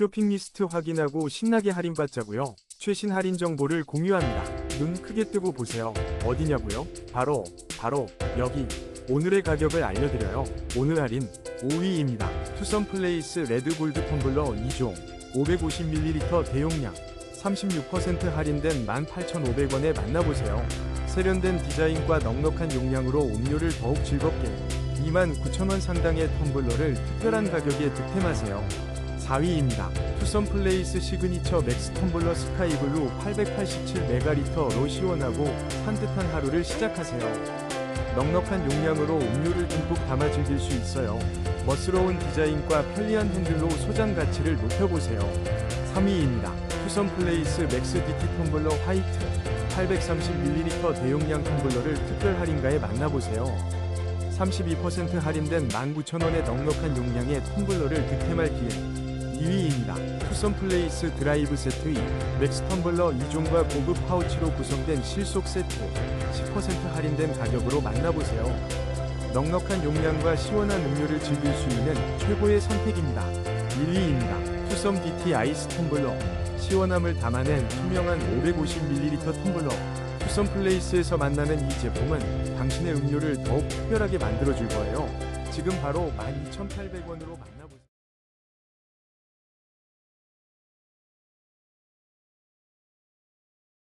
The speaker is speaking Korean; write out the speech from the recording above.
쇼핑 리스트 확인하고 신나게 할인받자고요. 최신 할인 정보를 공유합니다. 눈 크게 뜨고 보세요. 어디냐고요? 바로 바로 여기. 오늘의 가격을 알려드려요. 오늘 할인 5위입니다. 투썸 플레이스 레드 골드 텀블러 2종 550ml 대용량 36% 할인된 18,500원에 만나보세요. 세련된 디자인과 넉넉한 용량으로 음료를 더욱 즐겁게 29,000원 상당의 텀블러를 특별한 가격에 득템하세요. 4위입니다. 투썸 플레이스 시그니처 맥스 텀블러 스카이블루 887메가리터로 시원하고 산뜻한 하루를 시작하세요. 넉넉한 용량으로 음료를 듬뿍 담아 즐길 수 있어요. 멋스러운 디자인과 편리한 핸들로 소장 가치를 높여보세요. 3위입니다. 투썸 플레이스 맥스 DT 텀블러 화이트 830ml 대용량 텀블러를 특별 할인가에 만나보세요. 32% 할인된 19,000원의 넉넉한 용량의 텀블러를 득템할 기회. 2위입니다. 투썸 플레이스 드라이브 세트 2 맥스 텀블러 2종과 고급 파우치로 구성된 실속 세트 10% 할인된 가격으로 만나보세요. 넉넉한 용량과 시원한 음료를 즐길 수 있는 최고의 선택입니다. 1위입니다. 투썸 DT 아이스 텀블러 시원함을 담아낸 투명한 550ml 텀블러 투썸 플레이스에서 만나는 이 제품은 당신의 음료를 더욱 특별하게 만들어줄 거예요. 지금 바로 12,800원으로 만나